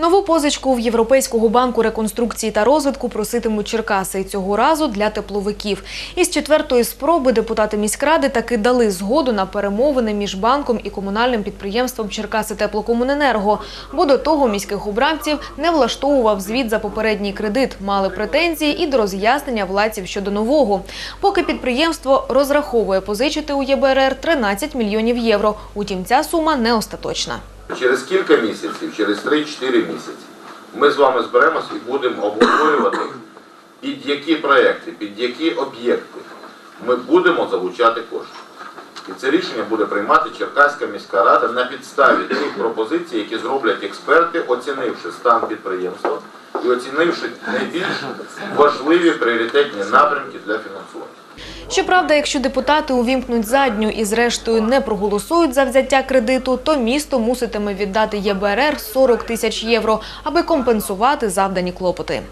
Нову позичку в Європейського банку реконструкції та розвитку проситимуть Черкаси цього разу для тепловиків. Із четвертої спроби депутати міськради таки дали згоду на перемовини між банком і комунальним підприємством Черкаси Теплокомуненерго. Бо до того міських обранців не влаштовував звіт за попередній кредит, мали претензії і до роз'яснення владців щодо нового. Поки підприємство розраховує позичити у ЄБРР 13 мільйонів євро. Утім, ця сума не остаточна. Через кілька місяців, через 3-4 місяці, ми з вами зберемось і будемо обговорювати, під які проекти, під які об'єкти ми будемо залучати кошти. І це рішення буде приймати Черкаська міська рада на підставі тих пропозицій, які зроблять експерти, оцінивши стан підприємства і оцінивши найбільш важливі пріоритетні напрямки для фінансування. Щоправда, якщо депутати увімкнуть задню і зрештою не проголосують за взяття кредиту, то місто муситиме віддати ЄБРР 40 тисяч євро, аби компенсувати завдані клопоти.